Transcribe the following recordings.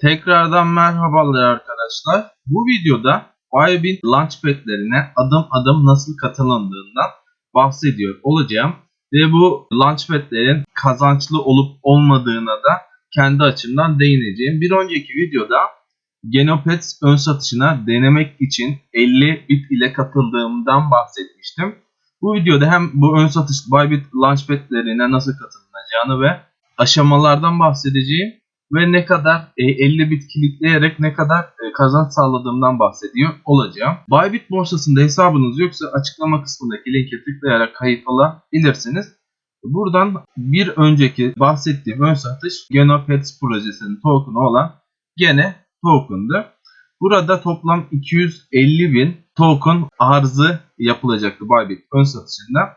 Tekrardan merhabalar arkadaşlar. Bu videoda Bybit Launchpad'lerine adım adım nasıl katılındığından bahsediyor olacağım. Ve bu Launchpad'lerin kazançlı olup olmadığına da kendi açımdan değineceğim. Bir önceki videoda Genopets ön satışına denemek için 50 bit ile katıldığımdan bahsetmiştim. Bu videoda hem bu ön satış Bybit Launchpad'lerine nasıl katılınacağını ve aşamalardan bahsedeceğim ve ne kadar e, 50 bit kilitleyerek ne kadar e, kazanç sağladığımdan bahsediyor olacağım. Bybit borsasında hesabınız yoksa açıklama kısmındaki linke tıklayarak kayıt olabilirsiniz. Buradan bir önceki bahsettiğim ön satış Genopets projesinin token'ı olan gene token'dı. Burada toplam 250 bin token arzı yapılacaktı Bybit ön satışında.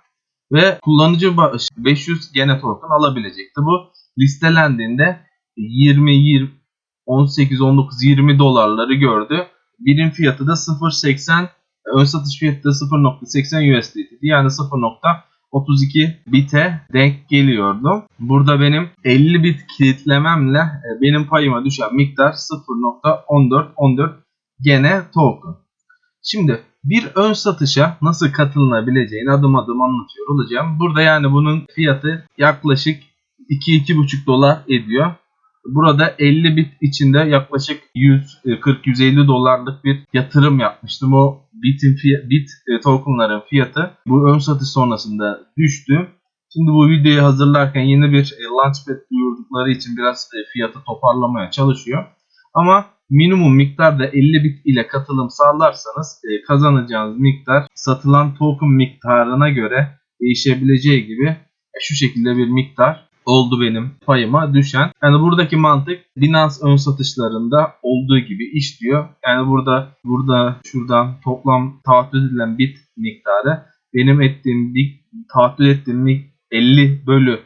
Ve kullanıcı bağış 500 gene token alabilecekti. Bu listelendiğinde 20, 20 18, 19, 20 dolarları gördü. Birim fiyatı da 0.80 ön satış fiyatı da 0.80 USDT yani 0.32 bite denk geliyordu. Burada benim 50 bit kilitlememle e, benim payıma düşen miktar 0.1414 gene token. Şimdi bir ön satışa nasıl katılınabileceğini adım adım anlatıyor olacağım. Burada yani bunun fiyatı yaklaşık 2-2,5 dolar ediyor. Burada 50 bit içinde yaklaşık 140-150 dolarlık bir yatırım yapmıştım. O bitin fiyat, bit e, tokenların fiyatı bu ön satış sonrasında düştü. Şimdi bu videoyu hazırlarken yeni bir e, launchpad duyurdukları için biraz e, fiyatı toparlamaya çalışıyor. Ama minimum miktarda 50 bit ile katılım sağlarsanız kazanacağınız miktar satılan token miktarına göre değişebileceği gibi şu şekilde bir miktar oldu benim payıma düşen. Yani buradaki mantık Binance ön satışlarında olduğu gibi işliyor. Yani burada burada şuradan toplam taahhüt edilen bit miktarı benim ettiğim bit taahhüt ettiğim 50 bölü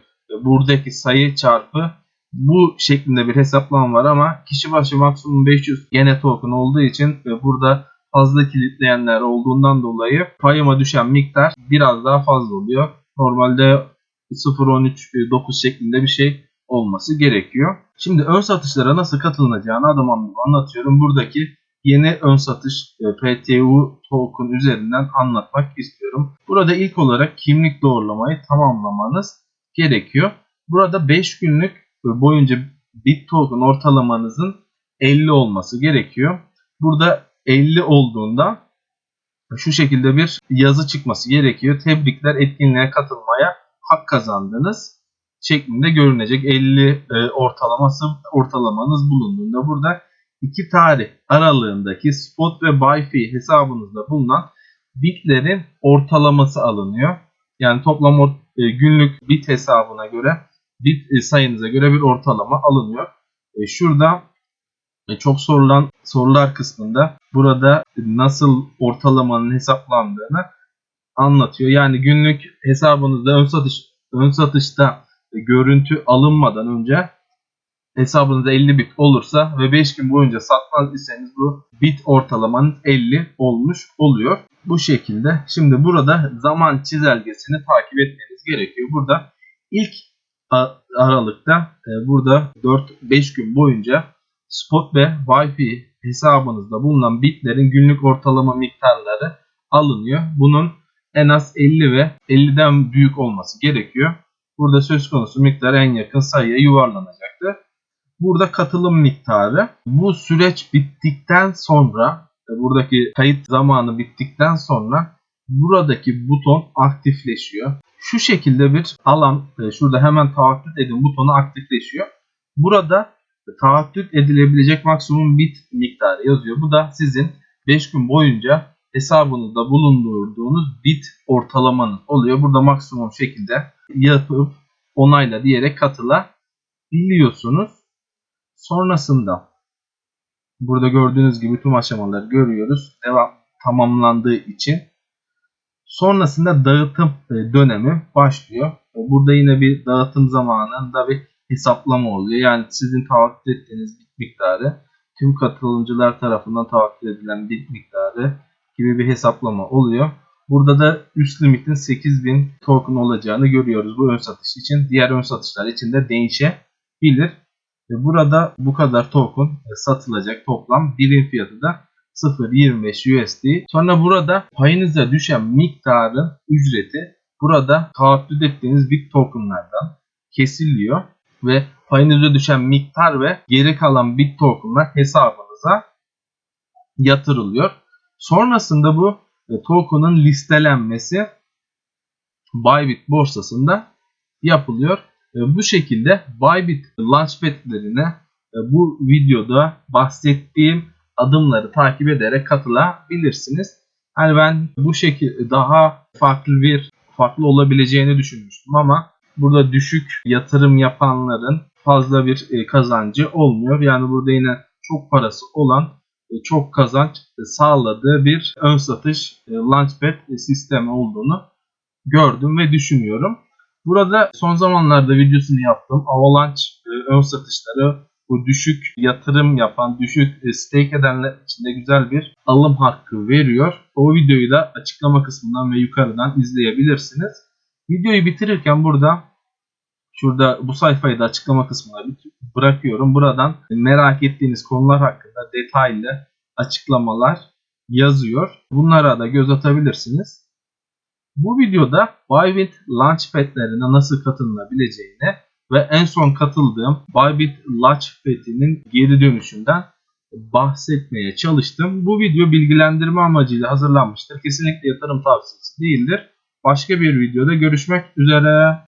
buradaki sayı çarpı bu şeklinde bir hesaplama var ama kişi başı maksimum 500 gene token olduğu için burada fazla kilitleyenler olduğundan dolayı payıma düşen miktar biraz daha fazla oluyor. Normalde 0.13.9 şeklinde bir şey olması gerekiyor. Şimdi ön satışlara nasıl katılınacağını adım anlatıyorum. Buradaki yeni ön satış e, PTU token üzerinden anlatmak istiyorum. Burada ilk olarak kimlik doğrulamayı tamamlamanız gerekiyor. Burada 5 günlük boyunca bit token ortalamanızın 50 olması gerekiyor. Burada 50 olduğunda şu şekilde bir yazı çıkması gerekiyor. Tebrikler etkinliğe katılmaya hak kazandınız şeklinde görünecek 50 e, ortalaması ortalamanız bulunduğunda burada iki tarih aralığındaki spot ve buy fee hesabınızda bulunan bitlerin ortalaması alınıyor. Yani toplam or, e, günlük bit hesabına göre bit e, sayınıza göre bir ortalama alınıyor. E, şurada e, çok sorulan sorular kısmında burada nasıl ortalamanın hesaplandığını anlatıyor. Yani günlük hesabınızda ön satış ön satışta görüntü alınmadan önce hesabınızda 50 bit olursa ve 5 gün boyunca satmaz iseniz bu bit ortalamanız 50 olmuş oluyor. Bu şekilde. Şimdi burada zaman çizelgesini takip etmeniz gerekiyor. Burada ilk aralıkta e, burada 4-5 gün boyunca spot ve Wi-Fi hesabınızda bulunan bitlerin günlük ortalama miktarları alınıyor. Bunun en az 50 ve 50'den büyük olması gerekiyor. Burada söz konusu miktar en yakın sayıya yuvarlanacaktır. Burada katılım miktarı bu süreç bittikten sonra buradaki kayıt zamanı bittikten sonra buradaki buton aktifleşiyor. Şu şekilde bir alan e, şurada hemen taahhüt edin butonu aktifleşiyor. Burada taahhüt edilebilecek maksimum bit miktarı yazıyor. Bu da sizin 5 gün boyunca hesabınızda bulundurduğunuz bit ortalamanız oluyor. Burada maksimum şekilde yapıp onayla diyerek katılabiliyorsunuz. Sonrasında burada gördüğünüz gibi tüm aşamaları görüyoruz. Devam tamamlandığı için sonrasında dağıtım e, dönemi başlıyor. Burada yine bir dağıtım zamanında bir hesaplama oluyor. Yani sizin taahhüt ettiğiniz bit miktarı tüm katılımcılar tarafından taahhüt edilen bit miktarı gibi bir hesaplama oluyor. Burada da üst limitin 8000 token olacağını görüyoruz bu ön satış için. Diğer ön satışlar için de değişebilir. Ve burada bu kadar token e, satılacak toplam birim fiyatı da 0.25 USD. Sonra burada payınıza düşen miktarın ücreti burada taahhüt ettiğiniz bit tokenlardan kesiliyor ve payınıza düşen miktar ve geri kalan bit tokenlar hesabınıza yatırılıyor. Sonrasında bu e, token'ın listelenmesi Bybit borsasında yapılıyor. E, Bu şekilde Bybit launchpad'lerine e, bu videoda bahsettiğim adımları takip ederek katılabilirsiniz. Hani ben bu şekilde daha farklı bir farklı olabileceğini düşünmüştüm ama burada düşük yatırım yapanların fazla bir kazancı olmuyor. Yani burada yine çok parası olan çok kazanç sağladığı bir ön satış e, launchpad sistemi olduğunu gördüm ve düşünüyorum. Burada son zamanlarda videosunu yaptım. Avalanche e, ön satışları bu düşük yatırım yapan, düşük e, stake edenler için de güzel bir alım hakkı veriyor. O videoyu da açıklama kısmından ve yukarıdan izleyebilirsiniz. Videoyu bitirirken burada şurada bu sayfayı da açıklama kısmına bırakıyorum. Buradan merak ettiğiniz konular hakkında detaylı açıklamalar yazıyor. Bunlara da göz atabilirsiniz. Bu videoda Bybit Launchpad'lerine nasıl katılınabileceğini ve en son katıldığım Bybit Launchpad'inin geri dönüşünden bahsetmeye çalıştım. Bu video bilgilendirme amacıyla hazırlanmıştır. Kesinlikle yatırım tavsiyesi değildir. Başka bir videoda görüşmek üzere.